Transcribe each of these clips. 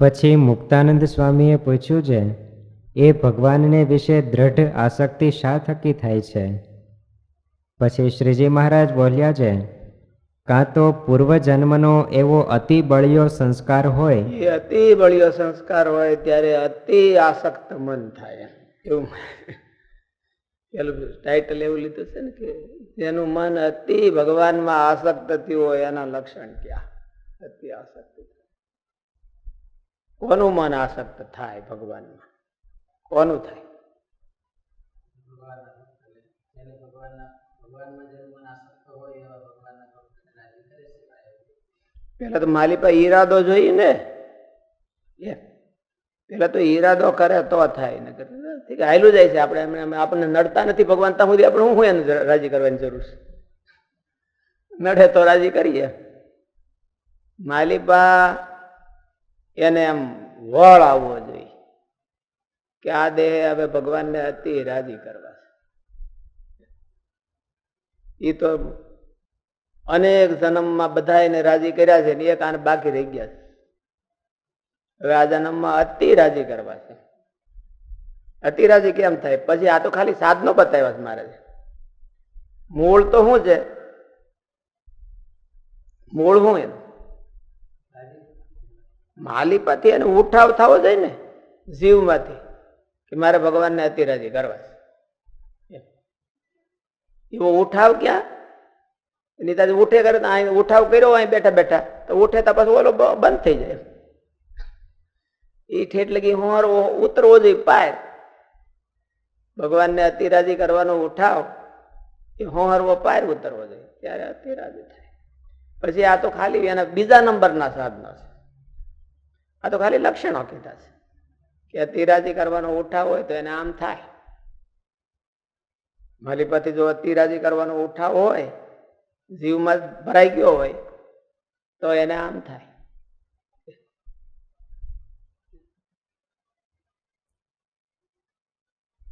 પછી મુક્તાનંદ સ્વામીએ પૂછ્યું છે, એ ભગવાનને વિશે દ્રઢ આસક્તિ શા થકી થાય છે? પછી શ્રીજી મહારાજ બોલ્યા છે, કાં તો પૂર્વજન્મનો એવો અતિ બળિયો સંસ્કાર હોય? એ અતિ બળિયો સંસ્કાર હોય ત્યારે અતિ આસક્ત મન થાય. એવું પેલું ટાઇટલ એવું લીધું છે ને કે જેનું મન અતિ ભગવાનમાં આસક્ત થયું હોય એના લક્ષણ ક્યાં? અતિ આસક્ત. કોનું મન આસક્ત થાય ભગવાનમાં? કોનું થાય? પેલા તો માલિપા ઈરાદો જોઈએ ને. એ પેલા તો ઈરાદો કરે તો થાય. ને ઠીક હાયલું જાય છે. આપણે આપણને નડતા નથી ભગવાન. ત્યાં સુધી આપણે હું એને રાજી કરવાની જરૂર છે? નડે તો રાજી કરીએ. માલિપા એને એમ વળ આવવો જોઈએ કે આ દેહ હવે ભગવાનને અતિ રાજી કરવા છે. એ તો અનેક જન્મમાં બધા એને રાજી કર્યા છે ને એક આને બાકી રહી ગયા છે. હવે આ જન્મમાં અતિ રાજી કરવા છે. અતિ રાજી કેમ થાય? પછી આ તો ખાલી સાધનો બતાવ્યા છે મારે. મૂળ તો શું છે? મૂળ શું એનું? માલિપાથી એને ઉઠાવ થવો જોઈએ ને, જીવમાંથી, કે મારે ભગવાનને અતિરાજી કરવા છે. એવો ઉઠાવ ક્યાં? એની તાજે ઉઠે કરે તો અહીં ઉઠાવ કર્યો અહીં બેઠા બેઠા, તો ઉઠે તો પછી ઓલો બંધ થઈ જાય. એ ઠેઠ લગી હોર ઉતરવો જોઈએ પાય ભગવાનને અતિરાજી કરવાનો ઉઠાવ, એ હોહરવો પાર ઉતરવો જોઈએ. ત્યારે અતિરાજી થાય. પછી આ તો ખાલી એના બીજા નંબરના સાધનો છે. આ તો ખાલી લક્ષણો કીધા છે. કે અતિરાજી કરવાનો ઉઠાવ હોય તો એને આમ થાય. માલિપતિ જો અતિરાજી કરવાનો ઉઠાવ હોય, જીવમાં ભરાઈ ગયો હોય, તો એને આમ થાય.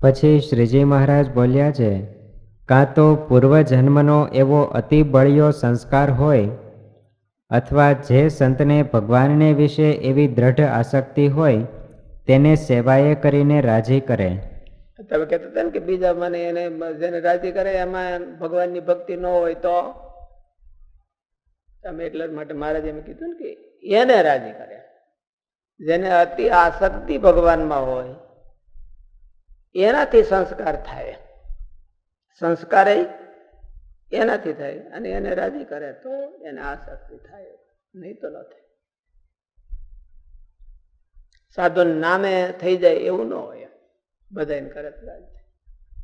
પછી શ્રીજી મહારાજ બોલ્યા છે, કાં તો પૂર્વજન્મનો એવો અતિ બળિયો સંસ્કાર હોય અથવા જે સંતને ભગવાનને વિશે એવી દ્રઢ આસક્તિ હોય, તેને સેવાએ કરીને રાજી કરે. તમે કહેતા હતા ને કે બીજા મને એને જેને રાજી કરે, એમાં ભગવાનની ભક્તિ ન હોય તો? તમે એટલા માટે મહારાજ એમ કીધું ને કે એને રાજી કરે. જેને અતિ આસક્તિ ભગવાનમાં હોય, એનાથી સંસ્કાર થાય. સંસ્કાર એનાથી થાય અને એને રાજી કરે તો એને આસક્તિ થાય. નહીં તો ન થાય. સાધુ નામે થઈ જાય એવું ન હોય. બધાને કરે તો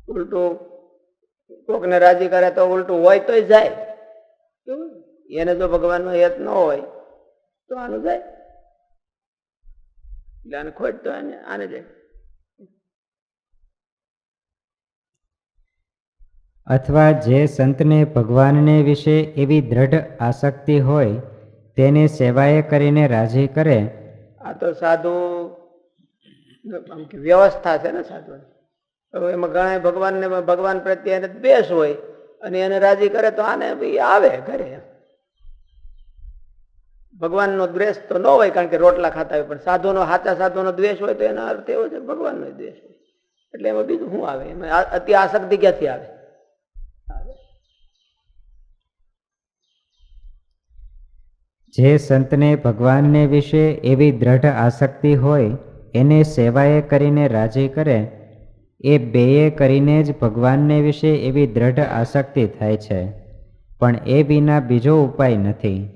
ઉલટું કોકને રાજી કરે તો ઉલટું હોય તોય જાય? એને જો ભગવાનનો હેત ન હોય તો આનું જાય. એટલે આને ખોટ તો આને આને જાય. અથવા જે સંતને ભગવાનને વિશે એવી દ્રઢ આસક્તિ હોય, તેને સેવાએ કરીને રાજી કરે. આ તો સાધુ વ્યવસ્થા છે ને સાધુ. એમાં ઘણા ભગવાનને, ભગવાન પ્રત્યે એને દ્વેષ હોય, અને એને રાજી કરે તો આને આવે ઘરે. ભગવાનનો દ્વેષ તો ન હોય, કારણ કે રોટલા ખાતા હોય, પણ સાધુનો, સાચા સાધુનો દ્વેષ હોય તો એનો અર્થ એવો છે ભગવાનનો દ્વેષ હોય. એટલે એમાં બીજું શું આવે? એમાં અતિ આસક્તિ ક્યાંથી આવે. જે સંતને ભગવાનને વિશે એવી દ્રઢ આસક્તિ હોય, એને સેવાએ કરીને રાજી કરે, એ બેએ કરીને જ ભગવાનને વિશે એવી દ્રઢ આસક્તિ થાય છે. પણ એ વિના બીજો ઉપાય નથી.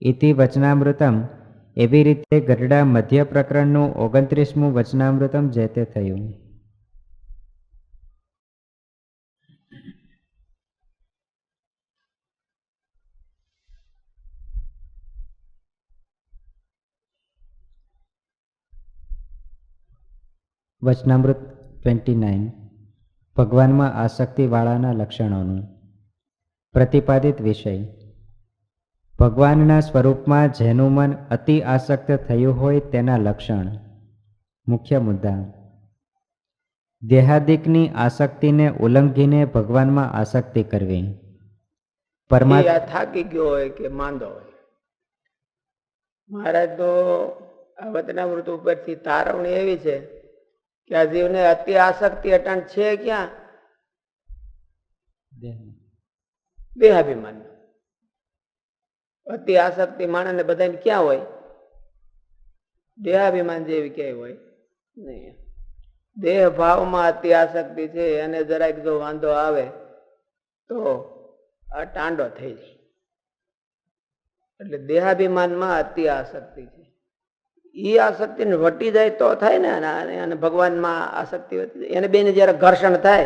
ઇતિ વચનામૃતમ. એવી રીતે ગરડા મધ્ય પ્રકરણનું ઓગણત્રીસમું વચનામૃતમ જે તે થયું. વચનામૃત ટ્વેન્ટી નાઇન ભગવાનમાં આસક્તિવાળાના લક્ષણોનું પ્રતિપાદિત વિષય. ભગવાનના સ્વરૂપમાં જેનું મન અતિ આસક્ત થયું હોય તેના લક્ષણ. મુખ્ય મુદ્દા. દેહાદિકની આસક્તિને ઉલ્લંઘીને ભગવાનમાં આસક્તિ કરવી. પરમાત્મા થાકી ગયો હોય કે માંદો હોય? મહારાજ તો આ વચનામૃત ઉપરથી તારવણી એવી છે કે આ જીવને અતિ આસક્તિ અટણ છે ક્યાં? દેહાભિમાન અતિ આસક્તિ માણસને બધાને ક્યાં હોય? દેહાભિમાન જેવી ક્યાંય હોય? નહીં. દેહ ભાવમાં અતિ આસક્તિ છે એને જરાક જો વાંધો આવે તો આ ટાંડો થઈ જાય. એટલે દેહાભિમાનમાં અતિ આસક્તિ છે. ઈ આશક્તિ ને વટી જાય તો થાય ને, અને- ભગવાનમાં આસક્તિ વધી જાય. એને બેને જયારે ઘર્ષણ થાય,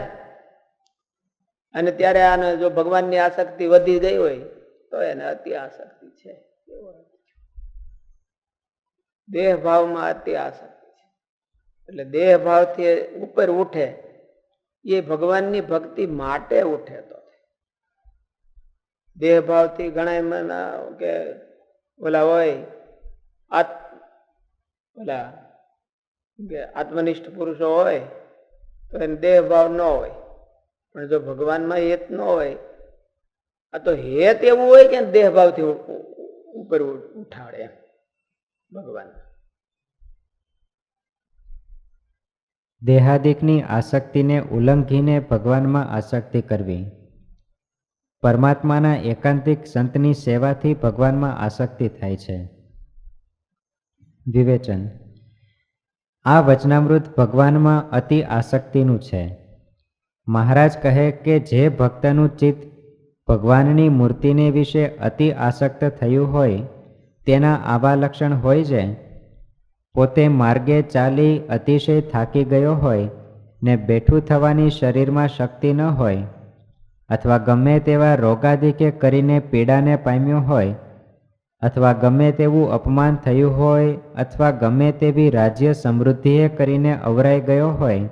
અને ત્યારે આને જો ભગવાનની આસક્તિ વધી ગઈ હોય, તો એને અતિ આસક્તિ છે. દેહ ભાવમાં અતિ આસક્તિ છે. એટલે દેહ ભાવથી ઉપર ઉઠે, એ ભગવાનની ભક્તિ માટે ઉઠે તો. દેહ ભાવથી ઘણા કે ઓલા હોય, આત ઓલા આત્મનિષ્ઠ પુરુષો હોય, તો એને દેહ ભાવ ન હોય. પણ જો ભગવાનમાં હેત ન હોય, આ તો હેત એવું હોય કે દેહ ભાવથી ઉપર ઉઠાડે એમ ભગવાન. દેહાદિકની આસક્તિને ઉલ્લંઘીને ભગવાનમાં આસક્તિ કરવી. પરમાત્માના એકાંતિક સંતની સેવાથી ભગવાનમાં આસક્તિ થાય છે. વિવેચન. આ વચનામૃત ભગવાનમાં અતિ આસક્તિનું છે. મહારાજ કહે કે જે ભક્તનું ચિત્ત ભગવાનની મૂર્તિને વિશે અતિ આસક્ત થયું હોય, તેના આવા લક્ષણ હોય છે. પોતે માર્ગે ચાલી અતિશય થાકી ગયો હોય ને બેઠું થવાની શરીરમાં શક્તિ ન હોય, અથવા ગમે તેવા રોગાદિકે કરીને પીડાને પામ્યો હોય અથવા ગમે તેવું અપમાન થયું હોય અથવા ગમે તેવી રાજ્ય સમૃદ્ધિએ કરીને અવરાઈ ગયો હોય,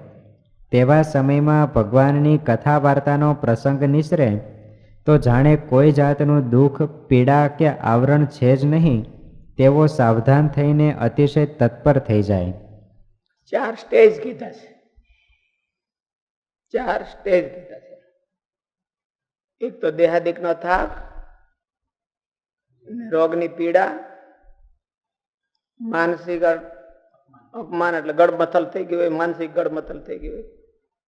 તેવા સમયમાં ભગવાનની કથા વાર્તાનો પ્રસંગ નિસરે, તો જાણે કોઈ જાતનું દુઃખ, પીડા કે આવરણ છે જ નહીં, તેવો સાવધાન થઈને અતિશય તત્પર થઈ જાય. ચાર સ્ટેજ કીધા છે. ચાર સ્ટેજ કીધા છે. એક તો દેહાદિકનો થાક રોગની પીડા, માનસિક અપમાન એટલે ગડમથલ થઈ ગયું હોય, માનસિક ગડમથલ થઈ ગયું હોય.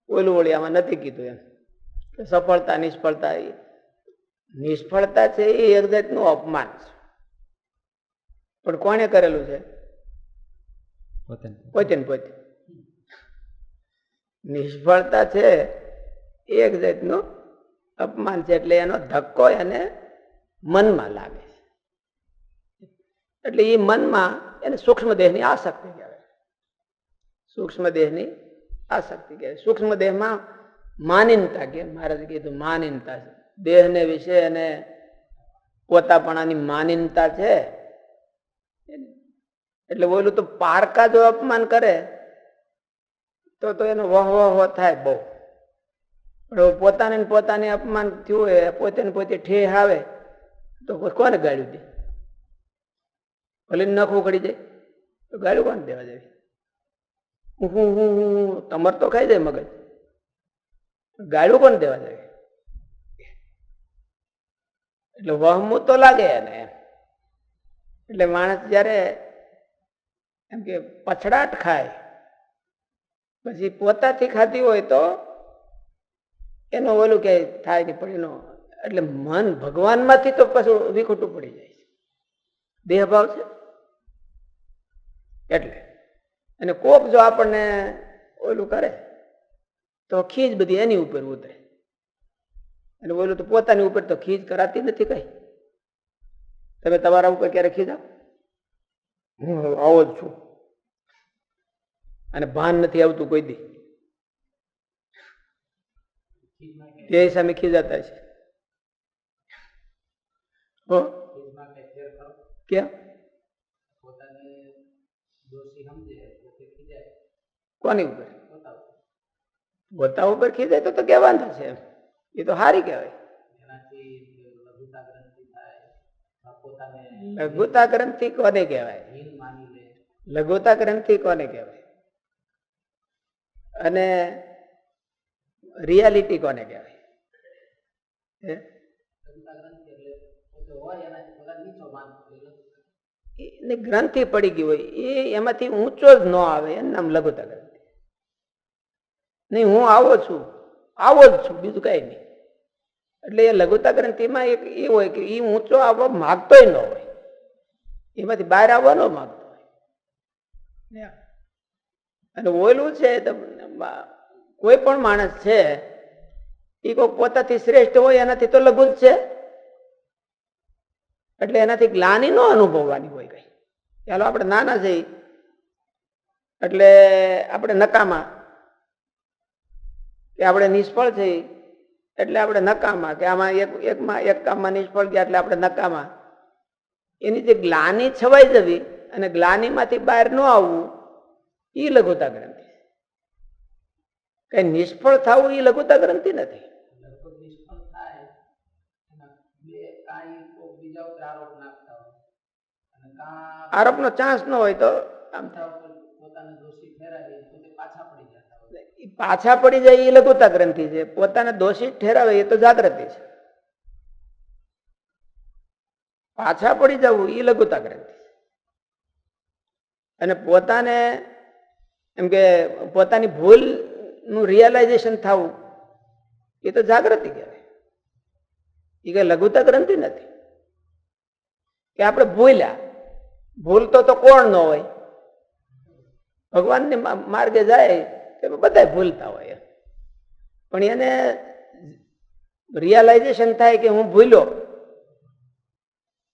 ઓલું વળી આમાં નથી કીધું એમ. કે સફળતા, નિષ્ફળતા એ. નિષ્ફળતા છે એ એક જાતનું અપમાન છે. પણ કોણે કરેલું છે? પોતે પોતે. નિષ્ફળતા છે એક જાતનું અપમાન છે એટલે એનો ધક્કો એને મનમાં લાગે છે. એટલે એ મનમાં એને સૂક્ષ્મ દેહની આસક્તિ કહેવાય. સૂક્ષ્મ દેહની આસક્તિ કહેવાય. સૂક્ષ્મ દેહમાં માનીનતા કે મહારાજ કીધું માનીનતા છે. દેહને વિશે એને પોતાપણાની માનીનતા છે. એટલે બોલું તો પારકા જો અપમાન કરે, તો તો એનો વહ વહ થાય બહુ. પોતાને પોતાને અપમાન થયું હોય, પોતે પોતે ઠેહ આવે, તો કોને ગાળ્યું દે? ભલે નખ કરી જાય, તો ગાળું કોણ દેવા જાય? હું હું હું તમારે તો ખાઈ જાય મગજ. ગાળું કોણ દેવા જાય? એટલે વહમું તો લાગે એને એટલે માણસ જ્યારે એમ કે પછડાટ ખાય, પછી પોતાથી ખાતી હોય તો એનો ઓલું કે થાય કે પણ એનો, એટલે મન ભગવાનમાંથી તો પાછું વિખૂટું પડી જાય. છે દેહભાવ છે? એટલે. અને કોપ જો આપણને ઓલું કરે, તો ખીજ બધી એની ઉપર ઉતરે. અને ઓલું તો પોતાની ઉપર તો ખીજ કરાતી નથી કઈ. તમે તમારા ઉપર ક્યારે ખીજા હું આવો જ છું. અને ભાન નથી આવતું કોઈ દી. તે સામે ખીજાતા છે. ક્યાં કોની ઉપર? પોતા ઉપર. ખીજાય તો તો કે વાંધો છે એ તો હારી કહેવાય. લઘુતા ગ્રંથિ કોને કહેવાય? લઘુતા ગ્રંથિ કોને કહેવાય? અને રિયાલિટી કોને કહેવાય? હે? એની ગ્રંથિ પડી ગઈ હોય, એ એમાંથી ઊંચો જ ન આવે એનું નામ લઘુતા ગ્રંથિ. નહીં, હું આવો છું, આવો જ છું, બીજું કઈ નહીં. એટલે એ લઘુતા ગ્રંથિમાં એક એ હોય કે એ ઊંચો આવવા માગતોય ન હોય. એમાંથી બહાર આવવા ન માગતો હોય. અને ઓયલું છે કોઈ પણ માણસ છે એ કોઈ પોતાથી શ્રેષ્ઠ હોય એનાથી તો લઘુ જ છે. એટલે એનાથી ગ્લાની ન અનુભવવાની હોય કઈ. ચાલો આપણે નાના છે એટલે આપણે નકામા. કે આપણે નિષ્ફળ થઈ એટલે આપણે નકામા. કે આમાં એક, એકમાં, એક કામમાં નિષ્ફળ ગયા એટલે આપણે નકામા. એની જે ગ્લાની છવાઈ જવી અને ગ્લાનીમાંથી બહાર ન આવવું એ લઘુતા ગ્રંથિ. કઈ નિષ્ફળ થવું એ લઘુતા ગ્રંથિ નથી. કાં આરોપનો ચાન્સ ન હોય તો દોષી પાછા પડી જાય એ લઘુતા ગ્રંથિ છે. પોતાને દોષિત ઠેરાવે એ તો જાગૃતિ છે. પાછા પડી જવું એ લઘુતા ગ્રંથિ અને પોતાને એમ કે પોતાની ભૂલનું રિયલાઇઝેશન થવું એ તો જાગૃતિ કહેવાય. એ કઈ લઘુતા ગ્રંથિ નથી. કે આપણે ભૂલ્યા. ભૂલતો તો કોણ ન હોય? ભગવાનને માર્ગે જાય તે બધા ભૂલતા હોય. પણ એને રિયલાઇઝેશન થાય કે હું ભૂલ્યો.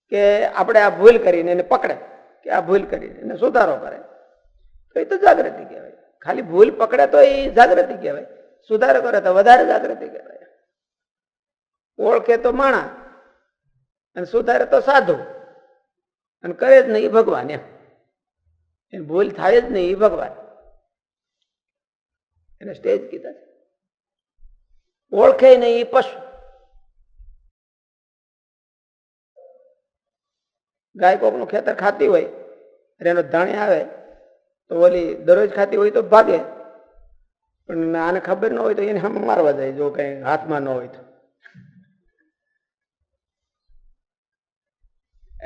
કે આપણે આ ભૂલ કરીને એને પકડે. કે આ ભૂલ કરીને એને સુધારો કરે. તો એ તો જાગૃતિ કહેવાય. ખાલી ભૂલ પકડે તો એ જાગૃતિ કહેવાય. સુધારો કરે તો વધારે જાગૃતિ કહેવાય. ઓળખે તો માણા. અને સુધારે તો સાધુ. અને કરે જ નહીં એ ભગવાન એમ. એને ભૂલ થાય જ નહીં એ ભગવાન. એને સ્ટેજ કીધા ઓળખે નહીં એ પશુ. ગાય કોકનું ખેતર ખાતી હોય અને એનો ધાણી આવે તો ઓલી દરરોજ ખાતી હોય તો ભાગે. પણ આને ખબર ન હોય તો એને મારવા જાય, જો કઈ હાથમાં ન હોય તો.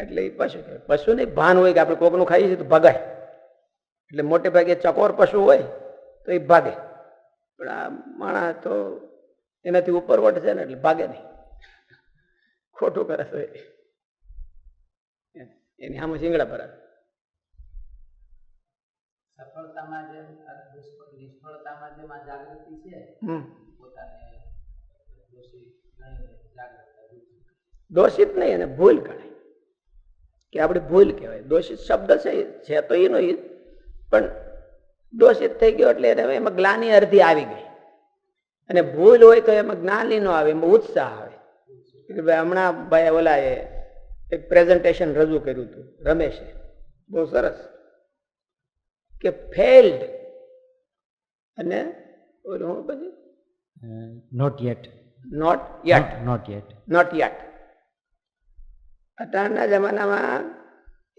એટલે એ પશુ પશુને ભાન હોય કે આપણે કોકનું ખાઈએ છીએ તો ભગાય. એટલે મોટે ભાગે ચકોર પશુ હોય તો એ ભાગે. પણ આ માણસ તો એનાથી ઉપર વટ છે ને એટલે ભાગે નહીં. ખોટું કરે તો એની સામે શીંગડા ભરા સફળતામાં જે નિષ્ફળતામાં જેમ જાગૃતિ છે પોતાને. દોષિત નહીં અને ભૂલ ગણાય. કે આપણે ભૂલ કહેવાય. દોષિત શબ્દ છે છે તો એનો એ પણ દોષિત થઈ ગયો એટલે એમાં ગ્લાની અર્ધી આવી ગઈ. અને ભૂલ હોય તો એમાં જ્ઞાની નો આવે એમાં ઉત્સાહ આવે. એટલે ભાઈ હમણાં ભાઈ ઓલા એ એક પ્રેઝન્ટેશન રજૂ કર્યું હતું રમેશે. બહુ સરસ. કે ફેલ્ડ અને ઓલું પછી? Not yet not yet not yet not yet અત્યારના જમાનામાં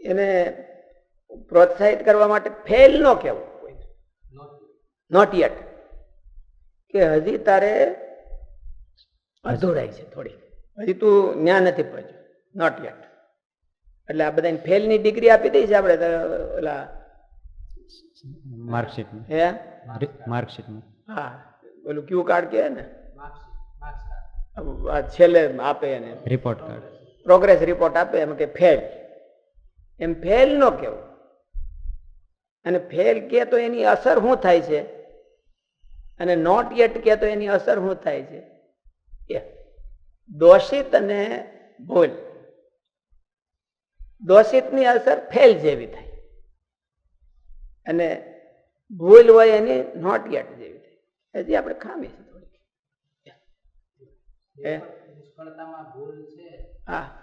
એને પ્રોત્સાહિત કરવા માટે ફેલ ન કહેવું નોટ યટ કે હજી તારે અધૂરાઈ છે થોડી હજી તું ન્યા નથી પહોંચ્યો. નોટ યટ એટલે આ બધાને ફેલની ડિગ્રી આપી દઈ છે આપણે ઓલા માર્કશીટમાં. હે? માર્કશીટમાં. હા. ઓલું ક્યુ કાર્ડ કહે ને? છેલ્લે આપે એને. Report card. પ્રોગ્રેસ રિપોર્ટ આપે એમ કે ફેલ. એમ ફેલ ન કેવું અને ફેલ કે તો એની અસર શું થાય છે? અને નોટ યેટ કે તો એની અસર શું થાય છે? એ દોષિત અને ભૂલ. દોષિતની અસર ફેલ જેવી થાય. અને ભૂલ હોય એની નોટ યેટ જેવી થાય. હજી આપણે ખામી છે થોડી? નિષ્ફળતામાં ભૂલ છે. હા.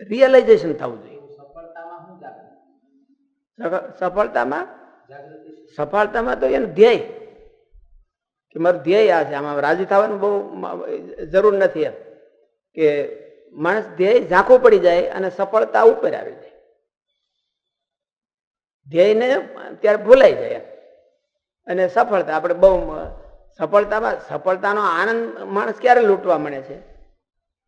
રિયલાઇઝેશન થવું જોઈએ. સફળતામાં સફળતામાં? તો એનું ધ્યેય. કે મારું ધ્યેય આ છે. આમાં રાજી થવાનું બહુ જરૂર નથી એમ. કે માણસ ધ્યેય ઝાંખું પડી જાય અને સફળતા ઉપર આવી જાય. ધ્યેયને ત્યારે ભૂલાઈ જાય એમ. અને સફળતા આપણે બહુ સફળતામાં સફળતાનો આનંદ માણસ ક્યારે લૂંટવા મળે છે?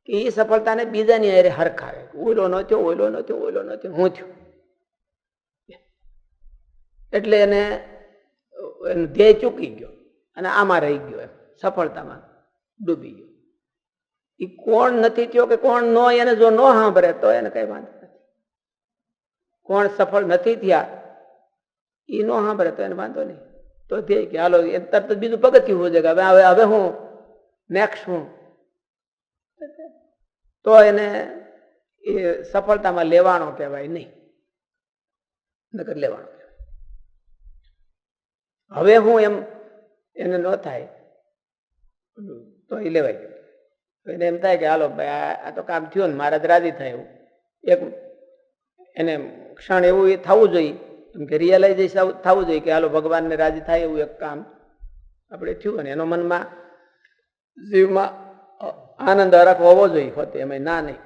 કે એ સફળતાને બીજાની અરે હરખાવે. ઓઈલો ન થયો ઓઈલો ન થયો ઓઈલો ન થયો, હું થયો? એટલે એને, એનું ધ્યેય ચૂકી ગયો અને આમાં રહી ગયો એમ. સફળતામાં ડૂબી ગયો. એ કોણ નથી થયો કે કોણ ન એને જો ન સાંભળે તો એને કઈ વાંધો નથી. કોણ સફળ નથી થયા એ ન સાંભળે તો એને વાંધો નહીં. તો થઈ કે, હાલો, એ તરત બીજું પગથિયું હોય છે કે હવે હવે હું નેક્સ્ટ હું. તો એને એ સફળતામાં લેવાનો કહેવાય નહીં. નગર લેવાનો હવે હું એમ, એને ન થાય, તો એ લેવાય એને એમ થાય કે, હાલો, ભાઈ આ- તો કામ થયું ને, મારા જ રાજી થાય એવું. એક એને ક્ષણ એવું એ થવું જોઈએ એમ કે રિયલાઇઝેશન થવું જોઈએ કે હાલો ભગવાનને રાજી થાય એવું એક કામ આપણે થયું અને એનો મનમાં જીવમાં આનંદ હરખ હોવો જોઈએ હોતે એમાં ના નહીં.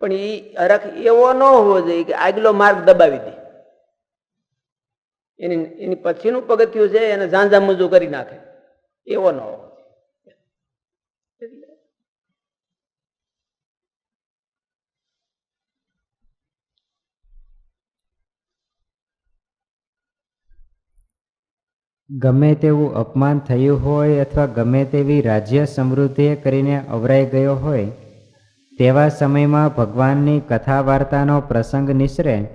પણ એ હરખ એવો ન હોવો જોઈએ કે આગલો માર્ગ દબાવી દે. એની એની પછીનું પગથિયું છે એને ઝાંઝા મૂજું કરી નાખે. એવો ન હોવો જોઈએ. ગમે તેવું અપમાન થયું હોય અથવા ગમે તેવી રાજ્ય સમૃદ્ધિએ કરીને અવરાઈ ગયો હોય, તેવા સમયમાં ભગવાનની કથા વાર્તાનો પ્રસંગ નિસરે,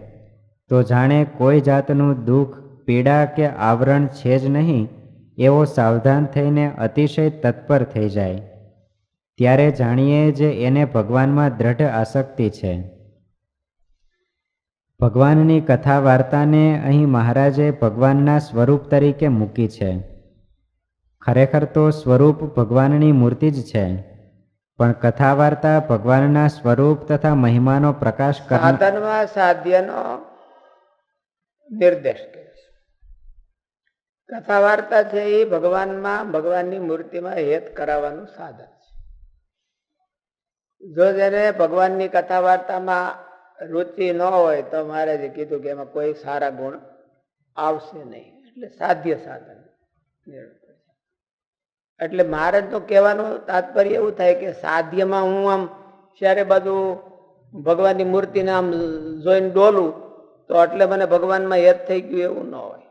તો જાણે કોઈ જાતનું દુઃખ, પીડા કે આવરણ છે જ નહીં, એવો સાવધાન થઈને અતિશય તત્પર થઈ જાય. ત્યારે જાણીએ જે એને ભગવાનમાં દ્રઢ આસક્તિ છે. ભગવાનની કથા વાર્તાને અહીં મહારાજે ભગવાનના સ્વરૂપ તરીકે મૂકી છે. ખરેખર તો સ્વરૂપ ભગવાનની મૂર્તિ જ છે. પણ કથા વાર્તા ભગવાનના સ્વરૂપ તથા મહિમાનો પ્રકાશ સાધનમાં સાધ્યનો નિર્દેશ કરે છે. કથા વાર્તા છે એ ભગવાનમાં, ભગવાનની મૂર્તિમાં હેત કરાવવાનું સાધન છે. જો જ્યારે ભગવાનની કથા વાર્તામાં રુચિ ન હોય તો મારે જે કીધું કે એમાં કોઈ સારા ગુણ આવશે નહીં. એટલે સાધ્ય સાધન. એટલે મારે તો કહેવાનું તાત્પર્ય એવું થાય કે સાધ્યમાં હું આમ જ્યારે બધું ભગવાનની મૂર્તિને આમ જોઈને ડોલું, તો એટલે મને ભગવાનમાં યાદ થઈ ગયું એવું ન હોય.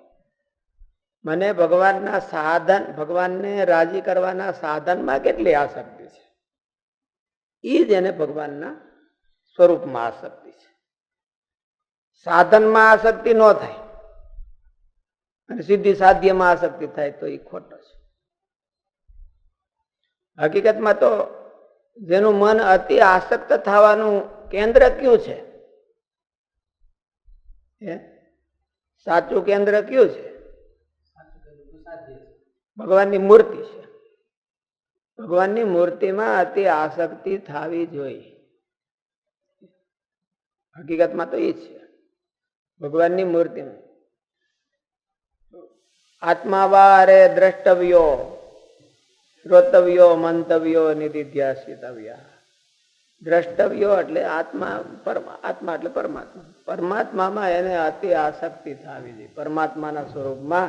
મને ભગવાનના સાધન, ભગવાનને રાજી કરવાના સાધનમાં કેટલી આસક્તિ છે. એ જ એને ભગવાનના સ્વરૂપમાં આસક્તિ છે. સાધનમાં આસક્તિ ન થાય. અને સીધી સાધ્યમાં આસક્તિ થાય તો એ ખોટો છે. હકીકતમાં તો જેનું મન અતિ આસક્ત થવાનું કેન્દ્ર કયું છે? સાચું કેન્દ્ર કયું છે? ભગવાનની મૂર્તિ છે. ભગવાનની મૂર્તિમાં અતિ આસક્તિ થવી જોઈએ. હકીકતમાં તો એ છે. ભગવાનની મૂર્તિમાં આત્માવારે દ્રષ્ટવ્યો, શ્રોતવ્યો, મંતવ્યો, નિધિધ્યાસિતવ્ય. દ્રષ્ટવ્યો એટલે આત્મા, પરમા, આત્મા એટલે પરમાત્મા. પરમાત્મામાં એને અતિ આસક્તિ થવી જોઈએ. પરમાત્માના સ્વરૂપમાં,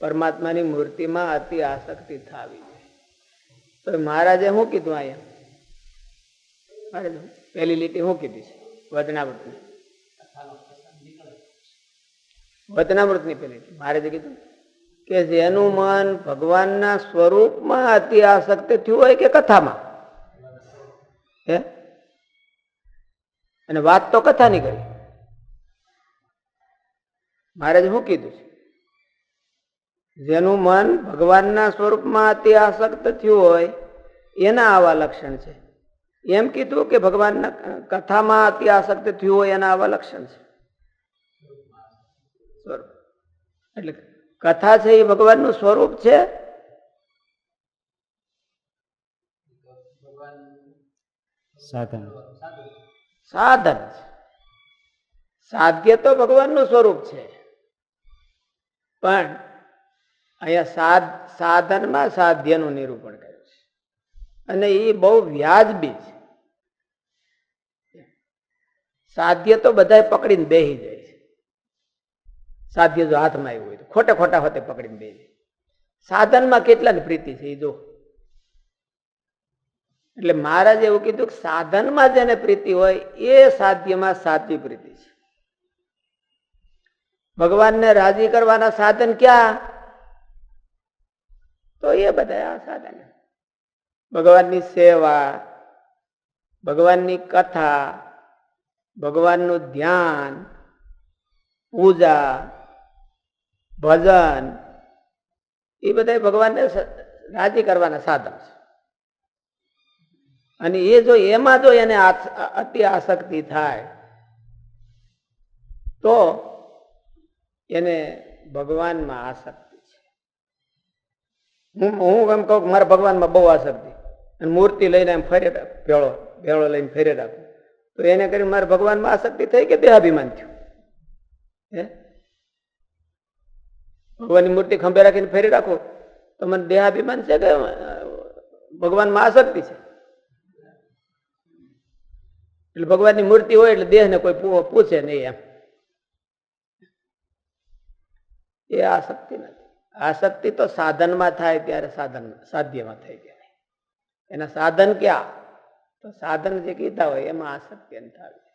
પરમાત્માની મૂર્તિમાં અતિ આસક્તિ થવી જોઈએ. તો મહારાજે શું કીધું અહીંયા? પહેલી લીટી શું કીધી છે? વતનામૃતની વચનામૃતની પેલી. મારે જે કીધું કે જેનું મન ભગવાનના સ્વરૂપમાં અતિ આસક્ત થયું હોય કે કથામાં? હે? અને વાત તો કથાની કરી. મહારાજે શું કીધું છે? જેનું મન ભગવાનના સ્વરૂપમાં અતિ આસક્ત થયું હોય, એના આવા લક્ષણ છે. એમ કીધું કે ભગવાનના કથામાં અતિ આસક્ત થયું હોય એના આવા લક્ષણ છે એટલે કથા છે એ ભગવાનનું સ્વરૂપ છે. સાધન. સાધન છે. સાધ્ય તો ભગવાનનું સ્વરૂપ છે. પણ અહીંયા સાધ સાધનમાં સાધ્યનું નિરૂપણ કરે. અને એ બહુ વ્યાજબી છે. સાધ્ય તો બધા પકડીને બેસી જાય છે. સાધ્ય જો હાથમાં આવ્યું હોય તો ખોટે ખોટા હોતે પકડીને બેસી જાય. સાધનમાં કેટલાની પ્રીતિ છે એ જો. એટલે મહારાજે એવું કીધું કે સાધનમાં જેને પ્રીતિ હોય એ સાધ્યમાં સાચી પ્રીતિ છે. ભગવાનને રાજી કરવાના સાધન ક્યાં? તો એ બધા આ સાધન ભગવાનની સેવા, ભગવાનની કથા, ભગવાનનું ધ્યાન, પૂજા, ભજન, એ બધા ભગવાનને રાજી કરવાના સાધન છે. અને એ જો, એમાં જો એને અતિ આસક્તિ થાય, તો એને ભગવાનમાં આસક્તિ છે. હું હું એમ કહું મારા ભગવાનમાં બહુ આસક્તિ અને મૂર્તિ લઈને એમ ફરે ભેળો ભેળો લઈને ફેરે રાખો તો એને કરીને મારે ભગવાનમાં આસક્તિ થઈ કે દેહાભિમાન થયું? હે? ભગવાનની મૂર્તિ ખંભે રાખીને ફેરી રાખો. તો મને દેહાભિમાન છે કે ભગવાનમાં આસક્તિ છે? એટલે ભગવાનની મૂર્તિ હોય એટલે દેહને કોઈ પૂછે નહીં એમ. એ આસક્તિ નથી. આસક્તિ તો સાધનમાં થાય ત્યારે સાધન સાધ્યમાં થઈ જાય. એના સાધન ક્યાં? તો સાધન જે કીધા હોય એમાં આસક્તિ થાય